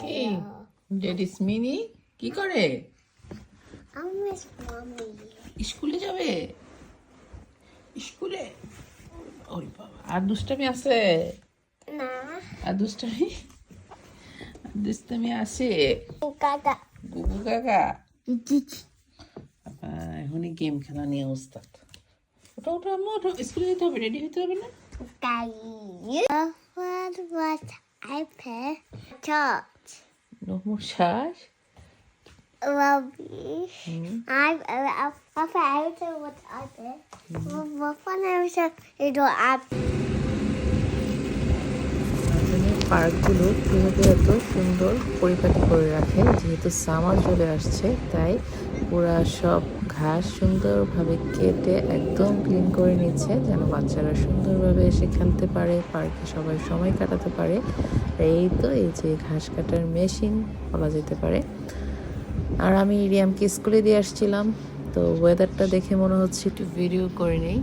কি ডেডিস মিনি কি করে. স্কুলে যাবে? স্কুলে ওরে বাবা আর দুষ্টামি আছে? Nah. আর দুষ্টামি? দুষ্টামি আছে? Gaga. গুগু কাকা? এখনই গেম খেলা নিয়ে ওস্তাদ। ওটা ওটা আম্মা ওটা স্কুলে যেতে হবে রেডি হতে হবে না? Daddy. What Church. I up. পার্কগুলো কীভাবে এত সুন্দর পরিপাটি করে রাখে যেহেতু সামার চলে আসছে তাই পুরা সব ঘাস সুন্দরভাবে কেটে একদম ক্লিন করে নিচ্ছে, যেন বাচ্চারা সুন্দরভাবে এসে খেলতে পারে পার্কে সবাই সময় কাটাতে পারে। এই তো, এই যে ঘাস কাটার মেশিন বলা যেতে পারে। আর আমি রিয়ামকে স্কুলে দিয়ে আসছিলাম, তো ওয়েদারটা দেখে মনে হচ্ছে একটু ভিডিও করে নেই।